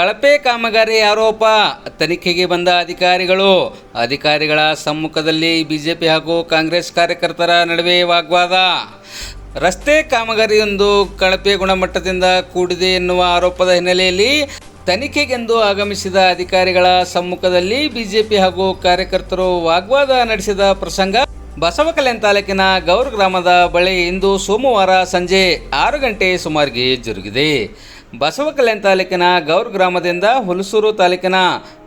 ಕಳಪೆ ಕಾಮಗಾರಿ ಆರೋಪ. ತನಿಖೆಗೆ ಬಂದ ಅಧಿಕಾರಿಗಳು, ಅಧಿಕಾರಿಗಳ ಸಮ್ಮುಖದಲ್ಲಿ ಬಿಜೆಪಿ ಹಾಗೂ ಕಾಂಗ್ರೆಸ್ ಕಾರ್ಯಕರ್ತರ ನಡುವೆ ವಾಗ್ವಾದ. ರಸ್ತೆ ಕಾಮಗಾರಿಯೊಂದು ಕಳಪೆ ಗುಣಮಟ್ಟದಿಂದ ಕೂಡಿದೆ ಎನ್ನುವ ಆರೋಪದ ಹಿನ್ನೆಲೆಯಲ್ಲಿ ತನಿಖೆಗೆಂದು ಆಗಮಿಸಿದ ಅಧಿಕಾರಿಗಳ ಸಮ್ಮುಖದಲ್ಲಿ ಬಿಜೆಪಿ ಹಾಗೂ ಕಾರ್ಯಕರ್ತರು ವಾಗ್ವಾದ ನಡೆಸಿದ ಪ್ರಸಂಗ ಬಸವಕಲ್ಯಾಣ ತಾಲೂಕಿನ ಗೌರ್ ಗ್ರಾಮದ ಬಳಿ ಇಂದು ಸೋಮವಾರ ಸಂಜೆ ಆರು ಗಂಟೆ ಸುಮಾರಿಗೆ ಜರುಗಿದೆ. ಬಸವಕಲ್ಯಾಣ ತಾಲೂಕಿನ ಗೌರ್ ಗ್ರಾಮದಿಂದ ಹುಲಸೂರು ತಾಲೂಕಿನ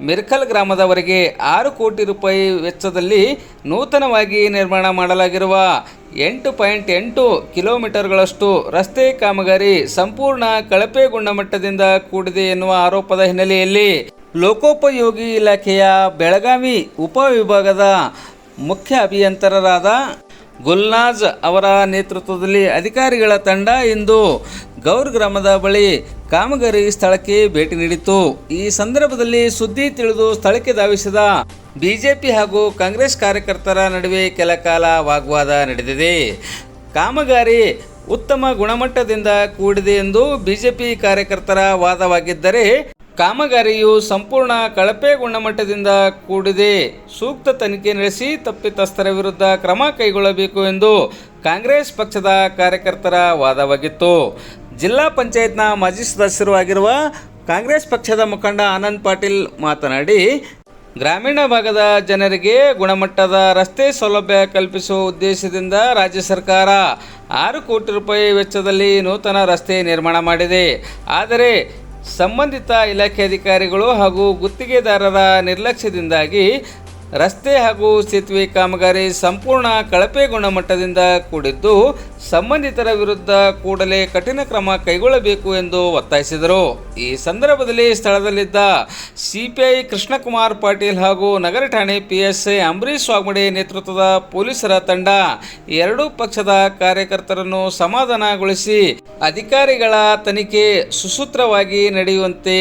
ಮಿರ್ಕಲ್ ಗ್ರಾಮದವರೆಗೆ ಆರು ಕೋಟಿ ರೂಪಾಯಿ ವೆಚ್ಚದಲ್ಲಿ ನೂತನವಾಗಿ ನಿರ್ಮಾಣ ಮಾಡಲಾಗಿರುವ ಎಂಟು ಪಾಯಿಂಟ್ ಎಂಟು ಕಿಲೋಮೀಟರ್ಗಳಷ್ಟು ರಸ್ತೆ ಕಾಮಗಾರಿ ಸಂಪೂರ್ಣ ಕಳಪೆ ಗುಣಮಟ್ಟದಿಂದ ಕೂಡಿದೆ ಎನ್ನುವ ಆರೋಪದ ಹಿನ್ನೆಲೆಯಲ್ಲಿ ಲೋಕೋಪಯೋಗಿ ಇಲಾಖೆಯ ಬೆಳಗಾವಿ ಉಪವಿಭಾಗದ ಮುಖ್ಯ ಅಭಿಯಂತರರಾದ ಗುಲ್ನಾಜ್ ಅವರ ನೇತೃತ್ವದಲ್ಲಿ ಅಧಿಕಾರಿಗಳ ತಂಡ ಇಂದು ಗೌರ್ ಗ್ರಾಮದ ಬಳಿ ಕಾಮಗಾರಿ ಸ್ಥಳಕ್ಕೆ ಭೇಟಿ ನೀಡಿತ್ತು. ಈ ಸಂದರ್ಭದಲ್ಲಿ ಸುದ್ದಿ ತಿಳಿದು ಸ್ಥಳಕ್ಕೆ ಧಾವಿಸಿದ ಬಿಜೆಪಿ ಹಾಗೂ ಕಾಂಗ್ರೆಸ್ ಕಾರ್ಯಕರ್ತರ ನಡುವೆ ಕೆಲ ಕಾಲ ವಾಗ್ವಾದ ನಡೆದಿದೆ. ಕಾಮಗಾರಿ ಉತ್ತಮ ಗುಣಮಟ್ಟದಿಂದ ಕೂಡಿದೆ ಎಂದು ಬಿಜೆಪಿ ಕಾರ್ಯಕರ್ತರ ವಾದವಾಗಿದ್ದರೆ ಕಾಮಗಾರಿಯು ಸಂಪೂರ್ಣ ಕಳಪೆ ಗುಣಮಟ್ಟದಿಂದ ಕೂಡಿದೆ. ಸೂಕ್ತ ತನಿಖೆ ನಡೆಸಿ ತಪ್ಪಿತಸ್ಥರ ವಿರುದ್ಧ ಕ್ರಮ ಕೈಗೊಳ್ಳಬೇಕು ಎಂದು ಕಾಂಗ್ರೆಸ್ ಪಕ್ಷದ ಕಾರ್ಯಕರ್ತರ ವಾದವಾಗಿತ್ತು. ಜಿಲ್ಲಾ ಪಂಚಾಯತ್ನ ಮಾಜಿ ಸದಸ್ಯರು ಆಗಿರುವ ಕಾಂಗ್ರೆಸ್ ಪಕ್ಷದ ಮುಖಂಡ ಆನಂದ್ ಪಾಟೀಲ್ ಮಾತನಾಡಿ, ಗ್ರಾಮೀಣ ಭಾಗದ ಜನರಿಗೆ ಗುಣಮಟ್ಟದ ರಸ್ತೆ ಸೌಲಭ್ಯ ಕಲ್ಪಿಸುವ ಉದ್ದೇಶದಿಂದ ರಾಜ್ಯ ಸರ್ಕಾರ ಆರು ಕೋಟಿ ರೂಪಾಯಿ ವೆಚ್ಚದಲ್ಲಿ ನೂತನ ರಸ್ತೆ ನಿರ್ಮಾಣ ಮಾಡಿದೆ. ಆದರೆ ಸಂಬಂಧಿತ ಇಲಾಖೆ ಅಧಿಕಾರಿಗಳು ಹಾಗೂ ಗುತ್ತಿಗೆದಾರರ ನಿರ್ಲಕ್ಷ್ಯದಿಂದಾಗಿ ರಸ್ತೆ ಹಾಗೂ ಸೇತುವೆ ಕಾಮಗಾರಿ ಸಂಪೂರ್ಣ ಕಳಪೆ ಗುಣಮಟ್ಟದಿಂದ ಕೂಡಿದ್ದು ಸಂಬಂಧಿತರ ವಿರುದ್ಧ ಕೂಡಲೇ ಕಠಿಣ ಕ್ರಮ ಕೈಗೊಳ್ಳಬೇಕು ಎಂದು ಒತ್ತಾಯಿಸಿದರು. ಈ ಸಂದರ್ಭದಲ್ಲಿ ಸ್ಥಳದಲ್ಲಿದ್ದ ಸಿಪಿಐ ಕೃಷ್ಣಕುಮಾರ್ ಪಾಟೀಲ್ ಹಾಗೂ ನಗರ ಠಾಣೆ ಪಿಎಸ್ಐ ಅಂಬರೀಶ್ ವಾಗ್ಮಡೆ ನೇತೃತ್ವದ ಪೊಲೀಸರ ತಂಡ ಎರಡೂ ಪಕ್ಷದ ಕಾರ್ಯಕರ್ತರನ್ನು ಸಮಾಧಾನಗೊಳಿಸಿ ಅಧಿಕಾರಿಗಳ ತನಿಖೆ ಸುಸೂತ್ರವಾಗಿ ನಡೆಯುವಂತೆ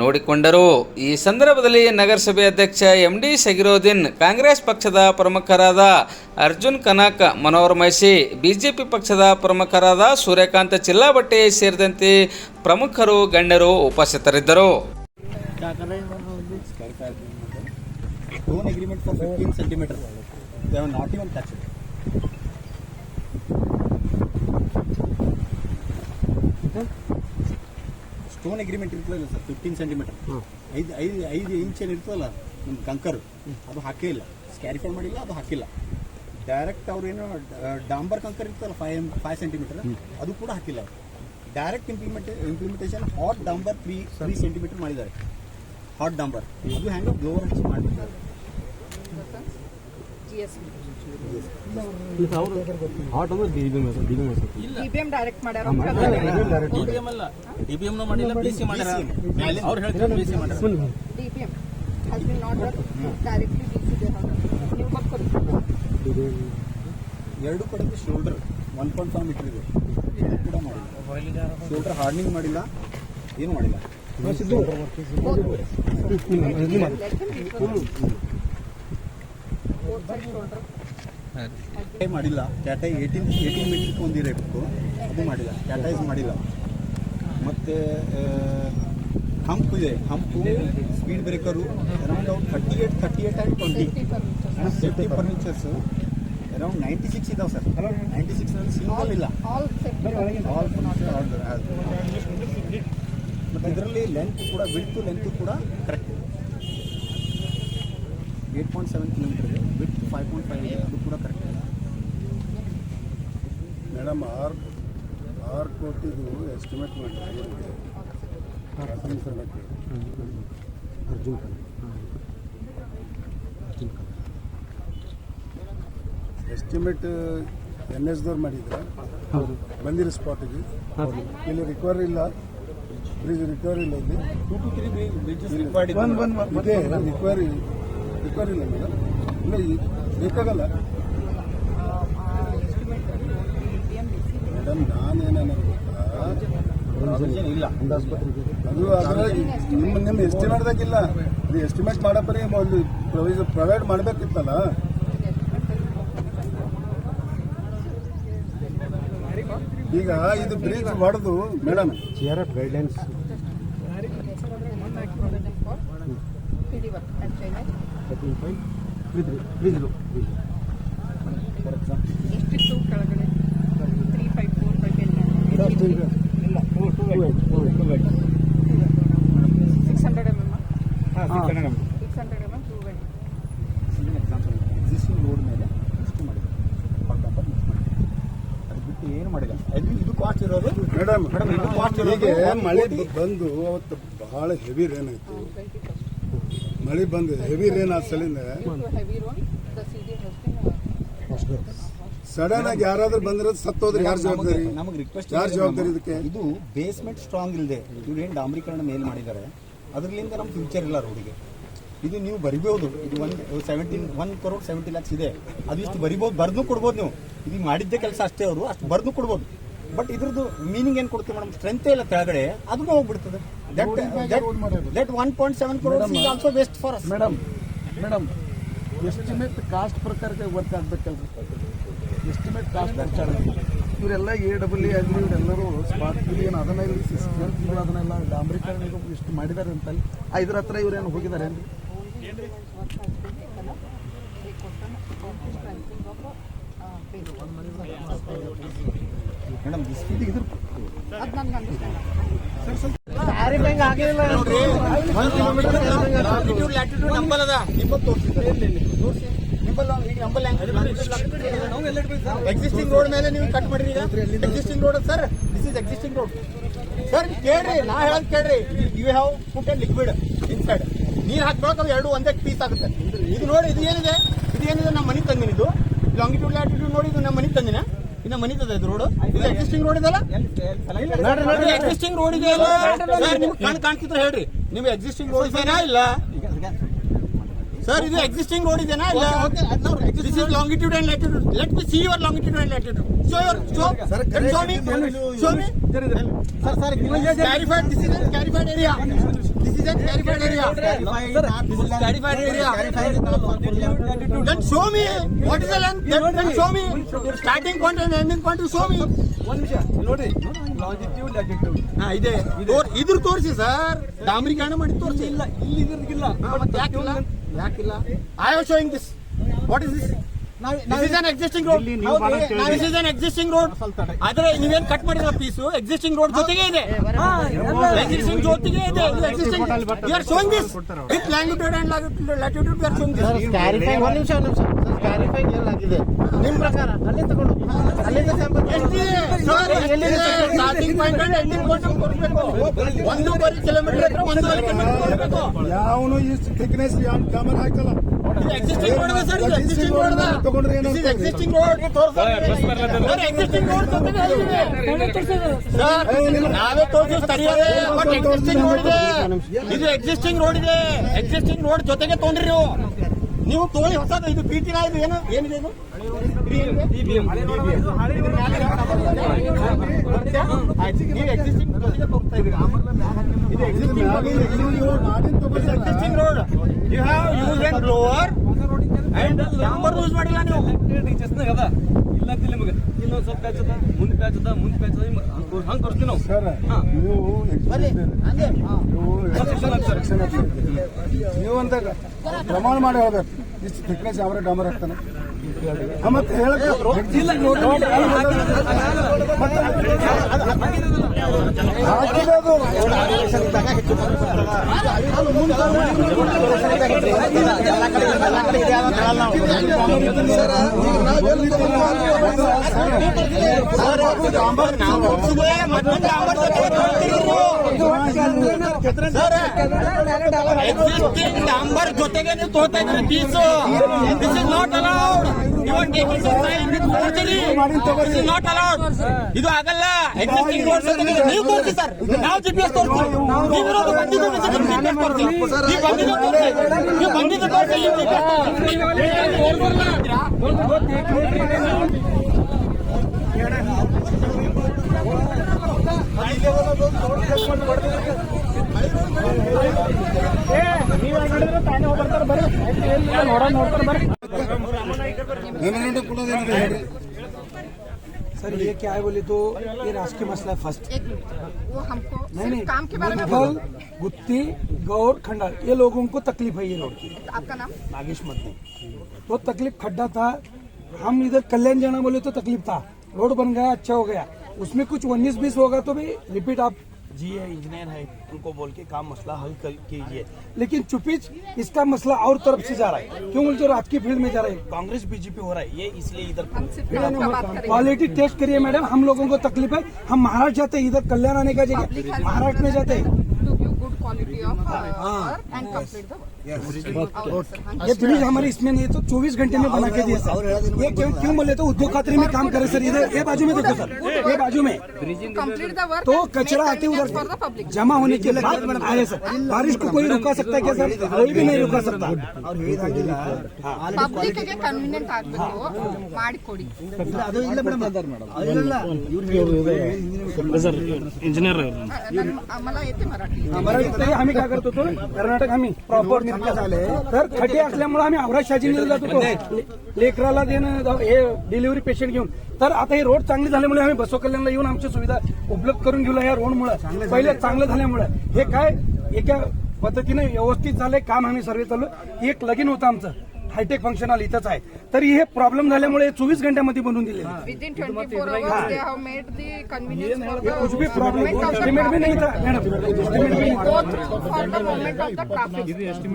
ನೋಡಿಕೊಂಡರು. ಈ ಸಂದರ್ಭದಲ್ಲಿ ನಗರಸಭೆ ಅಧ್ಯಕ್ಷ ಎಂ ಡಿ ಸಗಿರೋದಿನ್ ಕಾಂಗ್ರೆಸ್ ಪಕ್ಷದ ಪ್ರಮುಖರಾದ ಅರ್ಜುನ್ ಕನಕ್ ಮನೋಹರ್ ಮೈಸಿ ಬಿಜೆಪಿ ಪಕ್ಷದ ಪ್ರಮುಖರಾದ ಸೂರ್ಯಕಾಂತ್ ಚಿಲ್ಲಾಬಟ್ಟೆ ಸೇರಿದಂತೆ ಪ್ರಮುಖರು, ಗಣ್ಯರು ಉಪಸ್ಥಿತರಿದ್ದರು. ಸ್ಟೋನ್ ಅಗ್ರಿಮೆಂಟ್ ಇರ್ತದಲ್ಲ ಸರ್ ಫಿಫ್ಟೀನ್ ಸೆಂಟಿಮೀಟರ್ ಐದು ಐದು ಐದು ಇಂಚ್ ಏನು ಇರ್ತದಲ್ಲ ನಮ್ಮ ಕಂಕರು ಅದು ಹಾಕೇ ಇಲ್ಲ ಸ್ಕ್ಯಾರಿಫೈ ಮಾಡಿಲ್ಲ ಅದು ಹಾಕಿಲ್ಲ. ಡೈರೆಕ್ಟ್ ಅವ್ರೇನು ಡಾಂಬರ್ ಕಂಕರ್ ಇರ್ತಲ್ಲ ಫೈವ್ ಫೈವ್ ಸೆಂಟಿಮೀಟರ್ ಅದು ಕೂಡ ಹಾಕಿಲ್ಲ ಡೈರೆಕ್ಟ್ ಇಂಪ್ಲಿಮೆಂಟ್ ಇಂಪ್ಲಿಮೆಂಟೇಷನ್ ಹಾಟ್ ಡಾಂಬರ್ ತ್ರೀ ತ್ರೀ ಸೆಂಟಿಮೀಟರ್ ಮಾಡಿದ್ದಾರೆ. ಹಾಟ್ ಡಾಂಬರ್. ಇದು ಹೆಂಗೆ ಬ್ಲೋವರ್ ಹಚ್ಚಿ ಮಾಡಿಬಿಡ್ತಾರೆ. ಡಿಬಿಎಂ ಡೈರೆಕ್ಟ್ ಮಾಡ್ಯಾರ. ಡಿಬಿಎಂ ಅಲ್ಲ. ಡಿಬಿಎಂ ಮಾಡಿಲ್ಲ ಬಿಸಿ ಮಾಡ್ಯಾರ. ಅವ್ರು ಹೇಳ್ತಾರೆ ಬಿಸಿ ಮಾಡ್ಯಾರ. DBM has been not directly DC ನೀವು ಬರ್ಕೊಡಿ ಎರಡು ಕಡೆಗೆ shoulder one point five metre ಇದೆ. ಕೂಡ ಮಾಡಿಲ್ಲ. ಶೋಲ್ಡರ್ ಹಾರ್ಡ್ನಿಂಗ್ ಮಾಡಿಲ್ಲ ಏನು ಮಾಡಿಲ್ಲ. ಮಾಡಿಲ್ಲ. ಕ್ಯಾಟೈ ಏಯ್ಟೀನ್ ಏಯ್ಟೀನ್ ಮೀಟರ್ಗೆ ಒಂದು ಇರಬೇಕು. ಅದು ಮಾಡಿಲ್ಲ. ಕ್ಯಾಟೈಸ್ ಮಾಡಿಲ್ಲ. ಮತ್ತು ಹಂಪ್ ಇದೆ. Hump speed breaker around thirty eight thirty eight and twenty safety furnitures around ninety six ಇದಾವೆ ಸರ್ ನೈಂಟಿ ಸಿಕ್ಸ್ನಲ್ಲಿ ಸಿಂಗಲ್ ಇಲ್ಲ. ಆಲ್ ಸೆಕ್ಟರ್ ಆಲ್ ಮತ್ತು ಇದರಲ್ಲಿ ಲೆಂತ್ ಕೂಡ ಬಿಡ್ತು ಲೆಂತ್ ಕೂಡ correct eight point seven kilometre ಇದೆ. ವಿತ್ ಫೈವ್ ಪಾಯಿಂಟ್ ಫೈವ್ ಇದೆ. ಅದು ಕೂಡ ಕರೆಕ್ಟ್ ಇದೆ. ಮೇಡಮ್ ಆರು ಆರು ಕೋಟಿದು ಎಸ್ಟಿಮೇಟ್ ಅರ್ಜುನ್ ಎಸ್ಟಿಮೇಟ್ ಎನ್ ಎಸ್ದವ್ರು ಮಾಡಿದ್ರೆ ಹೌದು. ಬಂದಿರೋ ಸ್ಪಾಟಿಗೆ ಇದೆ. ಇಲ್ಲಿ ರಿಕ್ವೈರಿ ಇಲ್ಲ. ಬ್ರಿಡ್ಜ್ ರಿಕವರ್ ಇಲ್ಲ ಇಲ್ಲಿ. ಟೂ ಟು ತ್ರೀ ಬ್ರಿಡ್ಜ್ ಇದೆ ರಿಕವರಿ ರಿಕವರಿ ಇಲ್ಲ ಮೇಡಮ್. ಇಲ್ಲ ಈ- ಬೇಕಾಗಲ್ಲ. ಮೇಡಮ್ ನಾನೇನ ಇಲ್ಲ. ಅದು ಅದ್ರಾಗ ನಿಮ್ಮ ನಿಮ್ಮ ಎಸ್ಟಿಮೇಟ್ದಾಗಿಲ್ಲ ಇದು ಎಸ್ಟಿಮೇಟ್ ಮಾಡೋ ಪರಿ ಒಂದು ಪ್ರೊವಿಸ್ ಪ್ರೊವೈಡ್ ಮಾಡಬೇಕಿತ್ತಲ್ಲ. ಈಗ ಇದು ಬ್ರೀಚ್ ಹೊಡೆದು madam. C R F guidelines thirteen five three three three zero three ಎಷ್ಟಿತ್ತು ಕೆಳಗಡೆ ತ್ರೀ ಫೈವ್ ಫೋರ್ ಫೈವ್ ಇಲ್ಲ two two eight two eight six hundred M M ಹಾಂ six hundred six hundred M M two example existing road ಮೇಲೆ ಇಷ್ಟು ಮಾಡಿದೆ. For example mix ಮಾಡಿದೆ. ಅದು ಬಿಟ್ಟು ಏನು ಮಾಡಿಲ್ಲ. ಅದು ಇದು ಕಾಸ್ಟ್ ಇರೋದು? ಮೇಡಮ್ ಮೇಡಮ್ ಇದು ಕಾಸ್ಟ್ ಇರೋದು ಮಳೆ ಬಂದು ಅವತ್ತು ಬಹಳ ಹೆವಿ ರೇನ್ ಆಯ್ತು. ಮಳೆ ಬಂದು ಹೆವಿ ರೇನ್ ಆದ ಸಲಿಂದ ಸಡನ್ ಆಗಿ ಯಾರಾದ್ರೂ ಬಂದ್ರೆ ಸತ್ತೋದ್ರೆ ಯಾರು ಜವಾಬ್ದಾರಿ? ನಮಗೆ ರಿಕ್ವೆಸ್ಟ್ ಯಾರು ಜವಾಬ್ದಾರಿ ಇದಕ್ಕೆ? ಇದು ಬೇಸ್ಮೆಂಟ್ ಸ್ಟ್ರಾಂಗ್ ಇಲ್ಲದೆ ಇವ್ರು ಏನು ಡಾಂಬರೀಕರಣ ಮೇಲ್ ಮಾಡಿದ್ದಾರೆ ಅದರಿಂದ ನಮ್ಮ ಫ್ಯೂಚರ್ ಇಲ್ಲ ರೋಡಿಗೆ ಇದು ನೀವು ಬರಿಬೋದು ಇದು one seventeen one crore seventy lakhs ಇದೆ. ಅದು ಇಷ್ಟು ಬರಿಬೋದು ಬರೆದು ಕೊಡ್ಬೋದು ನೀವು. ಇದು ಮಾಡಿದ್ದೆ ಕೆಲಸ ಅಷ್ಟೇ ಅವರು ಅಷ್ಟು ಬರೆದು ಕೊಡ್ಬೋದು. ಬಟ್ ಇದ್ರದ್ದು ಮೀನಿಂಗ್ ಏನು ಕೊಡ್ತೀವಿ ಮೇಡಮ್ ಸ್ಟ್ರೆಂತೇ ಇಲ್ಲ ಕೆಳಗಡೆ ಅದನ್ನು ಹೋಗ್ಬಿಡ್ತದೆ. That one point seven crore is also waste for us madam madam estimate cost ಪ್ರಕಾರಕ್ಕೆ ವರ್ಕ್ ಆಗ್ಬೇಕಲ್ರಿ? ಎಸ್ಟಿಮೇಟ್ ಕಾಸ್ಟ್ ಪ್ರಕಾರ. ಇವರೆಲ್ಲ ಎ ಡಬಲ್ ಎ ಆಗಲಿ ಇವರೆಲ್ಲರೂ ಸ್ಪಾಟ್ ಏನು ಅದನ್ನ ಇಲ್ಲಿ ಸ್ಟ್ರೆಂತ್ ಅದನ್ನೆಲ್ಲ ಡಾಂಬರೀಕರಣ ಇದು ಇಷ್ಟು ಮಾಡಿದ್ದಾರೆ ಅಂತಲ್ಲಿ ಐದರ ಹತ್ರ ಇವ್ರೇನು ಹೋಗಿದ್ದಾರೆ ಏನ್ರಿ? ಮೇಡಮ್ ಇದ್ರ ಲ್ಯಾಟಿಟ್ಯೂಡ್ ನಂಬಲ್ ಅದ. ನಿಮ್ಮಲ್ಲಿ ತೋರಿಸಿದ್ದಾರೆ ಎಕ್ಸಿಸ್ಟಿಂಗ್ ರೋಡ್ ಮೇಲೆ ನೀವು ಕಟ್ ಮಾಡಿರಿ ಈಗ. Existing road sir this is existing road sir ಕೇಳ್ರಿ, ನಾ ಹೇಳೋದು ಕೇಳ್ರಿ. You have foot and liquid inside ನೀರು ಹಾಕ್ಬೇಕು ಎರಡು, ಒಂದೇ ಪೀಸ್ ಆಗುತ್ತೆ. ಇದು ನೋಡಿ, ಇದು ಏನಿದೆ? ಇದು ಏನಿದೆ? ನಮ್ಮ ಮನೆ ತಂದಿನ ಇದು. ಲಾಂಗಿಟ್ಯೂಡ್ ಲ್ಯಾಟಿಟ್ಯೂಡ್ ನೋಡಿ, ಇದು ನಮ್ಮ ಮನೆ ತಂದಿನ. ಇನ್ನ ಮನಿತದ ಇದು ರೋಡ್ ಇದು ಎಕ್ಸಿಸ್ಟಿಂಗ್ ರೋಡ್ ಇದಲ್ಲ ಎಕ್ಸಿಸ್ಟಿಂಗ್ ರೋಡ್ ಇದೆಯಲ್ಲ? ನಿಮ್ಗೆ ಕಣ್ ಕಾಣ್ತಿದ್ರೆ ಹೇಳ್ರಿ. ನಿಮ್ಗೆ ಎಕ್ಸಿಸ್ಟಿಂಗ್ ರೋಡ್ ಇದೆಯಾ ಇಲ್ಲ? ಸರ್ ಇದು ಎಕ್ಸಿಸ್ಟಿಂಗ್ ರೋಡ್ ಇದೆಯಾ ಇಲ್ಲ? This is longitude and latitude let me see your longitude and latitude show your show show me show me sir sir clarified this is clarified area area this is clarified area then show me. What is the length? Then, then show me. Starting point and ending point show me. ಒಂದು ನಿಮಿಷ ನೋಡಿ longitude latitude ಹಾ ಇದೆ. ಇದ್ರ ತೋರಿಸಿ sir ಡಾಂಬರೀಕರಣ ಮಾಡಿ ತೋರಿಸಿ. ಇಲ್ಲ ಇಲ್ಲಿ ಇದ್ರದ್ದಿಲ್ಲ ಮತ್ತೆ ಯಾಕಿಲ್ಲ? ಯಾಕಿಲ್ಲ? I am showing this what is this existing road this is an existing road ಆದ್ರೆ ನೀವೇನ್ ಕಟ್ ಮಾಡಿರೋ ಪೀಸು ಎಕ್ಸಿಸ್ಟಿಂಗ್ ರೋಡ್ ಜೊತೆಗೆ ಇದೆ. ಎಕ್ಸಿಸ್ಟಿಂಗ್ ಜೊತೆಗೆ ಇದೆ. Existing you are showing this with longitude and latitude you are showing this clarify ಒಂದು ನಿಮಿಷ ಒಂದು ನಿಮಿಷ. ಕ್ಲಾರಿಫೈ ಏನಾಗಿದೆ ನಿಮ್ ಪ್ರಕಾರ ಅಲ್ಲೇ ತಗೊಂಡು ಅಲ್ಲಿಂದ sample starting point and ending point ಕೊಡ್ಬೇಕು? ಒಂದೂವರೆ ಕಿಲೋಮೀಟರ್ ಹತ್ರ ಒಂದೂವರೆ ಕಿಲೋಮೀಟರ್ ಕೊಡ್ಬೇಕು ಯಾವನು ಇಷ್ಟು ಥಿಕ್ನೆಸ್ ಗಮನ ಹಾಕಲ್ಲ ನಾವೇ ತೋರಿಸಿ ಬಟ್ ಎಕ್ಸಿಸ್ಟಿಂಗ್ ರೋಡ್ ಇದೆ ಇದು ಎಕ್ಸಿಸ್ಟಿಂಗ್ ರೋಡ್ ಇದೆ ಎಕ್ಸಿಸ್ಟಿಂಗ್ ರೋಡ್ ಜೊತೆಗೆ ತೊಗೊಂಡ್ರಿ ನೀವು ನೀವು ತೋಳಿ ಹೊಸದು ಇದು ಪಿ ಟಿ ಇದು ಏನು ಏನಿದೆ ಇದು ನೀವು ಎಕ್ಸಿಸ್ಟಿಂಗ್ ಜೊತೆಗೆ ತೋರಿಸ್ತಾ ಇದ್ದೀರಿ ಇದು existing road and blower and use ಮಾಡಿಲ್ಲ ನೀವು ಟೀಚರ್ಸ್ನಾಗ ಅದ. ಇಲ್ಲ ಅಂತಿಲ್ಲ ನಿಮಗೆ ಇನ್ನೊಂದು ಸ್ವಲ್ಪ ಪ್ಯಾಚ್ ಅದ ಮುಂದೆ ಪ್ಯಾಚ್ ಅದ ಮುಂದೆ ಪ್ಯಾಚ್ ಅದ ಹಂಗೆ ನಾವು. ಸರ್ ನೀವು ನೀವು ಅಂತ ಪ್ರಮಾಣ ಮಾಡಿ ಹೇಳ್ಬೇಕು. ಇಷ್ಟು ಥಿಕ್ನೆಸ್ ಯಾವ ಡಾಮರ್ ಹಾಕ್ತಾನೆ? ಆ, ಡಾಂಬರ್ ಜೊತೆಗೆ ನೀವು. ತೋರ್ತಾ ಇದ್ರಿ piece this is not allowed not allowed ಇದು ಆಗಲ್ಲ. ನೀವು ತೋರಿಸಿ ಸರ್. ನಾವು ಜಿ ಪಿ ಎಸ್ ತೋರಿಸ್ತೀವಿ. ನೀವು ಬಂದಿದ್ದು ತೋರಿಸಿ ನೀವು ಬಂದಿದ್ದು ತೋರಿಸಿ. ನೀವು ಬಂದಿದ್ದು ತೋರಿಸಿ. ನೀವು GPS ಮೆಮೊರಂಡಮ್ ಕೊಡೋದೇನಿದೆ ಹೇಳ್ರಿ सर ये क्या है बोले तो? ये राष्ट्रीय मसला है फ़र्स्ट एक मिनट वो हमको नहीं नहीं काम के बारे में गुत्ती गौर खंडार ये लोगों को तकलीफ़ है ये रोड की। आपका नाम? नागेश मध्य तो तकलीफ़ खड्डा था। हम इधर कल्याण जाना बोले तो तकलीफ़ था। रोड बन गया अच्छा हो गया। उसमें कुछ उन्नीस बीस होगा तो भी रिपीट आप जी है इंजीनियर है उनको बोल के काम मसला हल कर कीजिए। लेकिन चुपीच इसका मसला और तरफ़ से जा रहा है। क्यों बोलते हो रात की फ़ील्ड में जा रहा है? कांग्रेस बीजेपी हो रहा है ये इसलिए इधर क्वालिटी टेस्ट करिए मैडम हम लोगों को तकलीफ़ है। हम महाराष्ट्र जाते हैं इधर कल्याण आने का जगह। महाराष्ट्र में जाते हैं। ये पुलिस हमारे इसमें नहीं तो 24 घंटे में बना के दिया सर। ये क्यों क्यों बोले तो उद्योग खातरी में काम करे सर? इधर ये बाजू में देखो सर। ये बाजू में। तो कचरा आते उधर जमा होने के लिए बाद आए सर बारिश को कोई रुका सकता है क्या सर? कोई भी नहीं रुका सकता। सर मराठी। हमें क्या करते कर्नाटक आम्ही प्रॉपर झाले. तर खटे असल्यामुळे आम्ही औराज शाजीने जात होतो लेकराला देणं हे डिलिव्हरी पेशंट घेऊन. तर आता हे रोड चांगले झाल्यामुळे आम्ही बसव कल्याणला येऊन आमची सुविधा उपलब्ध करून घेऊ या रोडमुळे पहिले चांगलं झाल्यामुळे. हे काय एका पद्धतीने व्यवस्थित झालंय काम आम्ही सर्व चालू एक लगीन होतं आमचं. हायटेक फ़ंक्शन हॉल इथंच आहे तरी हे प्रॉब्लेम झाल्यामुळे चोवीस घंट्यामध्ये बनवून दिले within twenty four hours they have made the convenience कुछ भी प्रॉब्लम एस्टिमेट भी नहीं था मैडम एस्टिमेट भी नहीं था go through for the moment of the traffic.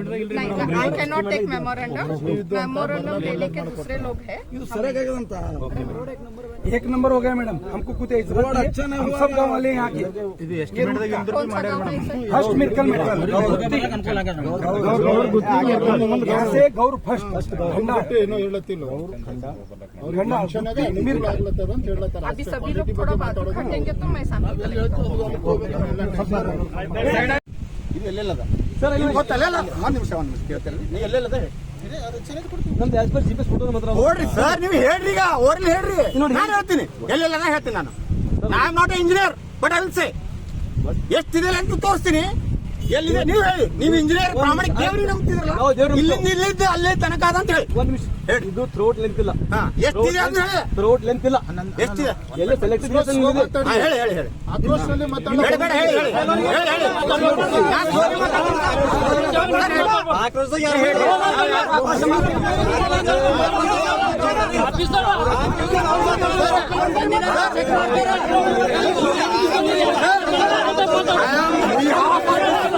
नहीं I can not take memorandum memorandum लेने के दूसरे लोग हैं एक नंबर हो गया मैडम हमको कुछ रोड अच्छा नहीं हम सब गाँव वाले यहाँ के कौन सा गाँव है इसे? फ़र्स्ट मिरकल यहाँ से गौर फ़र्स्ट ಏನೋ ಹೇಳತ್ತಿಲ್ಲ ಅವ್ರು खंडा मिरकल ಆಗ್ಲತ್ತದ ಅಂತ ಹೇಳತ್ತಾರ अभी सभी लोग थोड़ा बात खटेंगे तो मैं शांति ಇದು ಎಲ್ಲೆಲ್ಲದ ಸರ್ ಇಲ್ಲಿ ಗೊತ್ತಲ್ಲ ಒಂದು ನಿಮಿಷ ಒಂದು ನಿಮಿಷ ಕೇಳ್ತಾರೆ ನೀವು ಎಲ್ಲೆಲ್ಲದ ನಮ್ದು as per G P S photo ಮಾತ್ರ ನೋಡ್ರಿ ಸರ್ ನೀವು ಹೇಳ್ರಿ ಈಗ ಓರ್ಲಿ ಹೇಳ್ರಿ ನಾನು ಹೇಳ್ತೀನಿ ಎಲ್ಲೆಲ್ಲದ ಹೇಳ್ತೀನಿ ನಾನು I am not engineer but I say ಎಷ್ಟಿದೆ ಅಂತ ತೋರಿಸ್ತೀನಿ ಎಲ್ಲಿದೆ? ನೀವು ಹೇಳಿ. ನೀವು ಇಂಜಿನಿಯರ್ ಪ್ರಾಮಾಣಿಕ ದೇವ್ರಿಗೆ ನಂಬ್ತಿದ್ರಲ್ಲ? ಇಲ್ಲಿಂದ ಇಲ್ಲಿದ್ದು ಅಲ್ಲೇ ತನಕ ಅದ ಅಂತ ಹೇಳಿ. ಒಂದ್ ನಿಮಿಷ. ಹೇಳಿ. ಇದು ಥ್ರೋಟ್ ಲೆಂತ್ ಇಲ್ಲ. ಹಾ ಎಷ್ಟಿದೆ ಅಂತ ಹೇಳಿ. ಥ್ರೋಟ್ ಲೆಂತ್ ಇಲ್ಲ. ಎಷ್ಟಿದೆ? ಎಲ್ಲ ಸೆಲೆಕ್ಟ್ ಹಾ, ಹೇಳಿ ಹೇಳಿ ಹೇಳಿ. ಆಕ್ರೋಶದಲ್ಲಿ ಮಾತಾಡೋ ಬೇಡ ಬೇಡ ಹೇಳಿ ಹೇಳಿ ಹೇಳಿ ಹೇಳಿ ನಾನು ಸೋರಿ ಮಾತಾಡ್ತೀನಿ. ನಾನು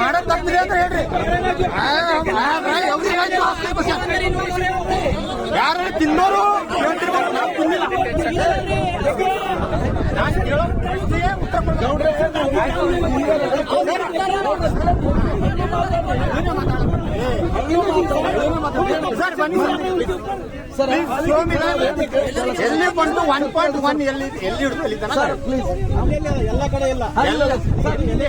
ಮಾಡೋದ್ ತಪ್ಪಿದೆ ಅಂತ ಹೇಳ್ರಿ. ಹೇಳ್ರಿ. ಯಾರು ತಿನ್ನೋರು. ನಾನು ಸರ್ ಬನ್ನಿ ಸರ್ ಎಲ್ಲಿ ಬಂದು ಒನ್ ಪಾಯಿಂಟ್ ಒನ್ ಎಲ್ಲಿ ಎಲ್ಲಿ ಹಿಡಿದು ಎಲ್ಲಿ ಎಲ್ಲ ಕಡೆ ಇಲ್ಲ ಎಲ್ಲ ಎಲ್ಲಿ ತರ ಇದೆ?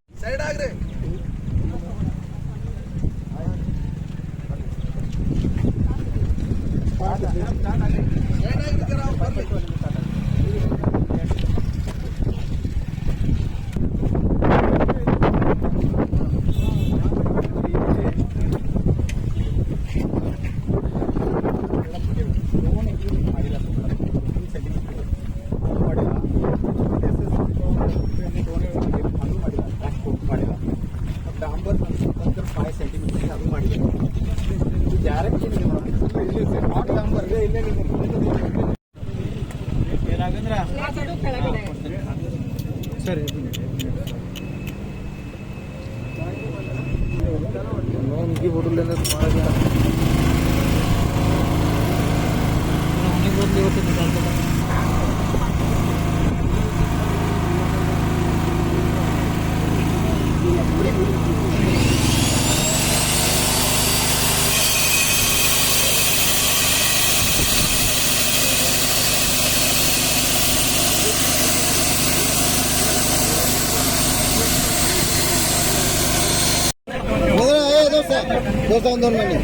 అవుతుంది మేడం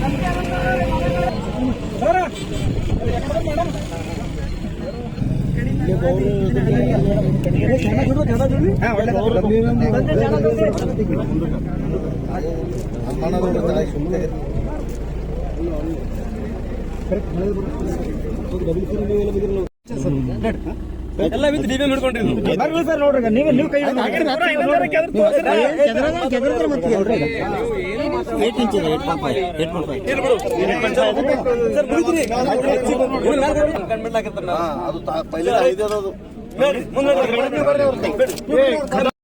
డబుల్ ఫోర్ ಎಲ್ಲ ವಿತ್ ಡಿಬಿಎಂ ಬರ್ಲಿ ಸರ್ ನೋಡ್ರಿ ನೀವು ನೀವು ಕೈ ಏಟ್ ಪಾಯಿಂಟ್